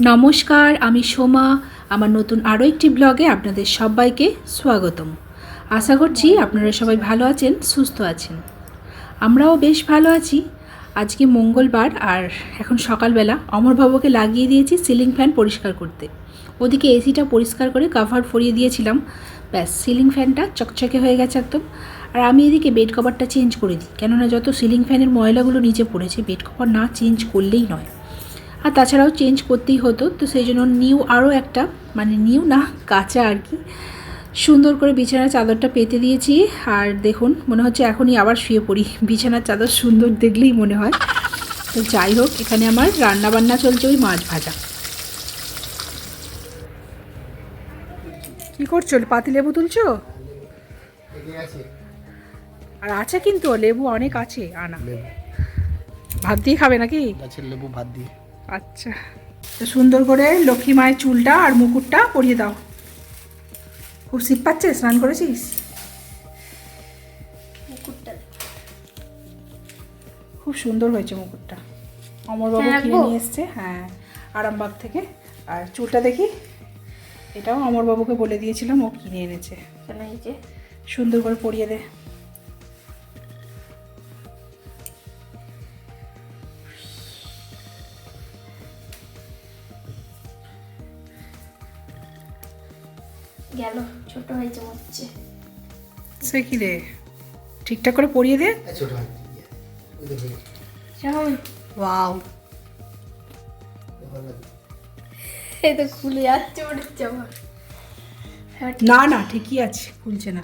নমস্কার, আমি সোমা। আমার নতুন আরও একটি ব্লগে আপনাদের সবাইকে স্বাগতম। আশা করছি আপনারা সবাই ভালো আছেন, সুস্থ আছেন। আমরাও বেশ ভালো আছি। আজকে মঙ্গলবার আর এখন সকালবেলা অমরবাবুকে লাগিয়ে দিয়েছি সিলিং ফ্যান পরিষ্কার করতে। ওদিকে এসিটা পরিষ্কার করে কাভার ফরিয়ে দিয়েছিলাম। ব্যাস, সিলিং ফ্যানটা চকচকে হয়ে গেছে একদম। আর আমি এদিকে বেড কভারটা চেঞ্জ করে দিই। কেননা যত সিলিং ফ্যানের ময়লাগুলো নিচে পড়েছে বেড কভার না চেঞ্জ করলেই নয়। আর তাছাড়াও চেঞ্জ করতেই হতো তো সেই জন্য নিউ আরও একটা মানে নিউ না কাঁচা আর কি। সুন্দর করে বিছানার চাদরটা পেতে দিয়েছি আর দেখুন মনে হচ্ছে এখনই আবার শুয়ে পড়ি। বিছানার চাদর সুন্দর দেখলেই মনে হয়। তো যাই হোক এখানে আমার রান্না বান্না চলছে ওই মাছ ভাজা। কি করছ? পাতি লেবু তুলছো? আর আছে কিন্তু লেবু অনেক আছে আনা। ভাত দিয়ে খাবে নাকি? গাছের লেবু ভাত দিয়ে। আচ্ছা। তো সুন্দর করে লক্ষ্মী মায়ের চুলটা আর মুকুটটা পরিয়ে দাও। খুব শীত পাচ্ছে? স্নান করেছিস? খুব সুন্দর হয়েছে মুকুটটা। অমরবাবু হ্যাঁ, কিনে নিয়ে এসছে হ্যাঁ আরামবাগ থেকে। আর চুলটা দেখি এটাও অমরবাবুকে বলে দিয়েছিলাম ও কিনে এনেছে। সুন্দর করে পরিয়ে দে। গেল ছোট হয়েছে হচ্ছে সে কি রে? ঠিকঠাক করে পরিয়ে দে। ছোট হাত ওয়াও। এই তো খুলে যাচ্ছে মনে হচ্ছে আমার। হ্যাঁ, না না ঠিকই আছে খুলছে না।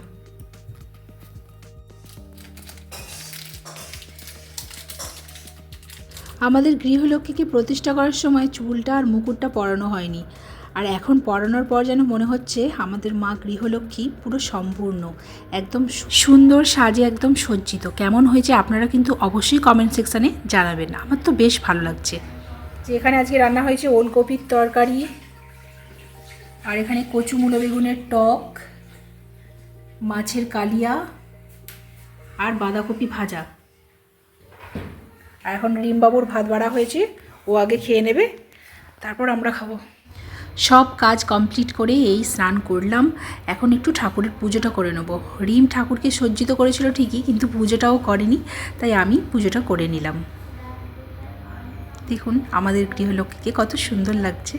আমাদের গৃহলক্ষ্মীকে প্রতিষ্ঠা করার সময় চুলটা আর মুকুটটা পরানো হয়নি। আর এখন পরানোর পর যেন মনে হচ্ছে আমাদের মা গৃহলক্ষ্মী পুরো সম্পূর্ণ, একদম সুন্দর সাজে একদম সজ্জিত। কেমন হয়েছে আপনারা কিন্তু অবশ্যই কমেন্ট সেকশানে জানাবেন। আমার তো বেশ ভালো লাগছে। যে এখানে আজকে রান্না হয়েছে ওলকপির তরকারি, আর এখানে কচু মূলো বেগুনের টক, মাছের কালিয়া, আর বাঁধাকপি ভাজা। আর এখন রিমবাবুর ভাত বাড়া হয়েছে, ও আগে খেয়ে নেবে, তারপর আমরা খাব। সব কাজ কমপ্লিট করে এই স্নান করলাম। এখন একটু ঠাকুরের পুজোটা করে নেব। রিম ঠাকুরকে সজ্জিত করেছিল ঠিকই কিন্তু পুজোটাও করেনি তাই আমি পুজোটা করে নিলাম। দেখুন আমাদের গৃহলক্ষ্মীকে কত সুন্দর লাগছে।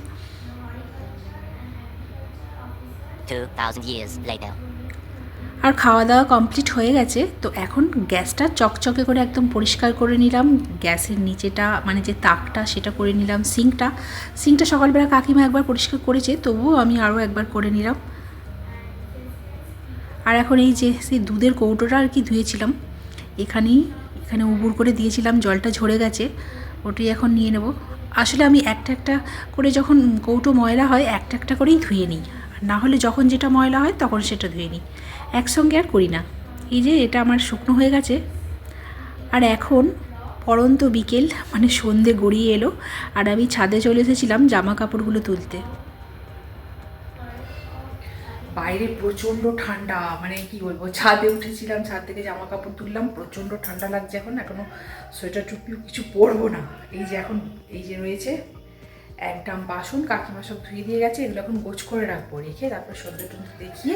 2,000 years later. আর খাওয়া দাওয়া কমপ্লিট হয়ে গেছে, তো এখন গ্যাসটা চকচকে করে একদম পরিষ্কার করে নিলাম। গ্যাসের নিচেটা মানে যে তাকটা সেটা করে নিলাম সিঙ্কটা। সিঙ্কটা সকালবেলা কাকিমা একবার পরিষ্কার করেছে, তবুও আমি আরও একবার করে নিলাম। আর এখন এই যে সেই দুধের কৌটোটা আর কি ধুয়েছিলাম, এখানেই, এখানে উবুর করে দিয়েছিলাম, জলটা ঝরে গেছে, ওটাই এখন নিয়ে নেব। আসলে আমি একটা একটা করে যখন কৌটো ময়লা হয়, একটা একটা করেই ধুয়ে নিই। আর না হলে যখন যেটা ময়লা হয়, তখন সেটা ধুয়ে নিই। একসঙ্গে আর করি না। এই যে এটা আমার শুকনো হয়ে গেছে। আর এখন পরন্ত বিকেল মানে সন্ধে গড়িয়ে এলো। আর আমি ছাদে চলে এসেছিলাম জামা কাপড়গুলো তুলতে। বাইরে প্রচণ্ড ঠান্ডা মানে কি বলব, ছাদে উঠেছিলাম, ছাদ থেকে জামা কাপড় তুললাম, প্রচণ্ড ঠান্ডা লাগছে এখন এখনও সোয়েটার টুপিও কিছু পরবো না। এই যে এখন, এই যে রয়েছে একদম বাসন, কাকিমা সব ধুয়ে দিয়ে গেছে, এগুলো এখন গোছ করে রাখব, রেখে তারপর সন্ধ্যে টন্ধে দেখিয়ে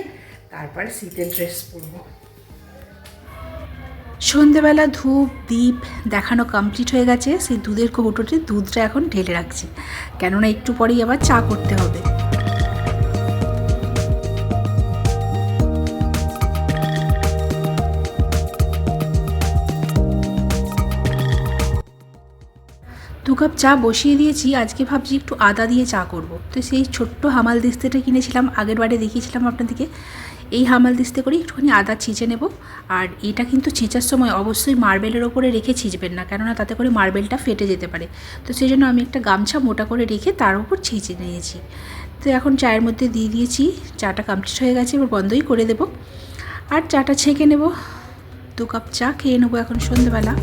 তারপরে শীতের ড্রেস পরবো। সন্ধেবেলা ধূপ দ্বীপ দেখানো কমপ্লিট হয়ে গেছে, সেই দুধের কৌটোতে দুধটা এখন ঢেলে রাখছি। কেননা একটু পরেই আবার চা করতে হবে। দু কাপ চা বসিয়ে দিয়েছি, আজকে ভাবছি একটু আদা দিয়ে চা করব। তো সেই ছোট্ট হামাল দিস্তেটা কিনেছিলাম, আগের বারে দেখিয়েছিলাম আপনাদেরকে। এই হামাল দিস্তে করে একটুখানি আদা ছিঁচে নেব। আর এটা কিন্তু ছেঁচার সময় অবশ্যই মার্বেলের ওপরে রেখে ছিঁচবেন না, কেননা তাতে করে মার্বেলটা ফেটে যেতে পারে। তো সেই জন্য আমি একটা গামছা মোটা করে রেখে তার উপর ছিঁচে নিয়েছি। তো এখন চায়ের মধ্যে দিয়ে দিয়েছি, চাটা কমপ্লিট হয়ে গেছে, এবার বন্ধই করে দেব। আর চাটা ছেঁকে নেব। দু কাপ চা খেয়ে নেব এখন সন্ধ্যেবেলা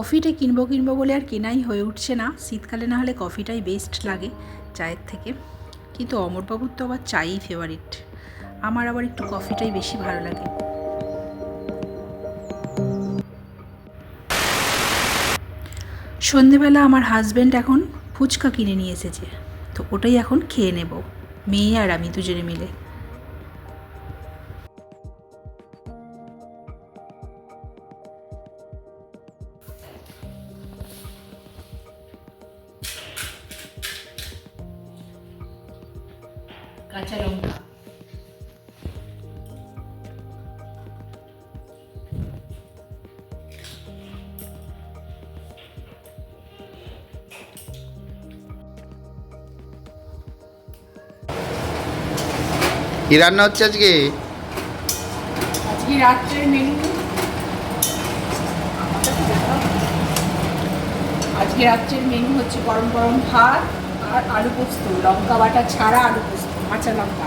কফিটা কিনবো কিনবো বলে আর কেনাই হয়ে উঠছে না। শীতকালে না হলে কফিটাই বেস্ট লাগে চায়ের থেকে। কিন্তু অমরবাবুর তো আবার চাই ফেভারিট আমার আবার একটু কফিটাই বেশি ভালো লাগে। সন্ধেবেলা আমার হাজব্যান্ড এখন ফুচকা কিনে নিয়ে এসেছে। তো ওটাই এখন খেয়ে নেব। মেয়ে আর আমি দুজনে মিলে। কাঁচা লঙ্কা। কি রান্না হচ্ছে আজকে? আজকে রাত্রের মেনু আজকে রাত্রের মেনু হচ্ছে গরম গরম ভাত আর আলু পোস্ত। লঙ্কা বাটা ছাড়া আলু পোস্ত। কাঁচা লঙ্কা।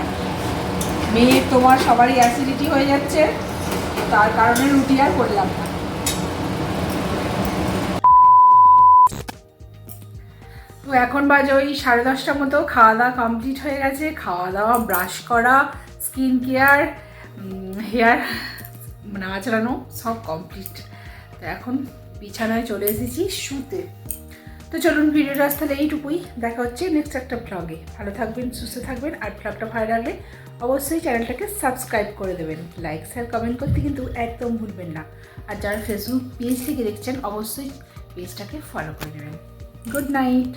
মেয়ে তোমার সবারই অ্যাসিডিটি হয়ে যাচ্ছে, তার কারণে রুটি আর করলাম না। তো এখন বাজে ওই সাড়ে দশটার মতো খাওয়া দাওয়া কমপ্লিট হয়ে গেছে খাওয়া দাওয়া ব্রাশ করা স্কিন কেয়ার হেয়ার মানে আচড়ানো, সব কমপ্লিট তো এখন বিছানায় চলে এসেছি শুতে। তো চলুন ভিডিওটা তাহলে এইটুকুই। দেখা হচ্ছে নেক্সট একটা ব্লগে ভালো থাকবেন, সুস্থ থাকবেন, আর ব্লগটা ভালো লাগলে অবশ্যই চ্যানেলটাকে সাবস্ক্রাইব করে দেবেন। লাইক শেয়ার কমেন্ট করতে কিন্তু একদম ভুলবেন না। আর যারা ফেসবুক পেজ থেকে দেখছেন, অবশ্যই পেজটাকে ফলো করে দেবেন। Good night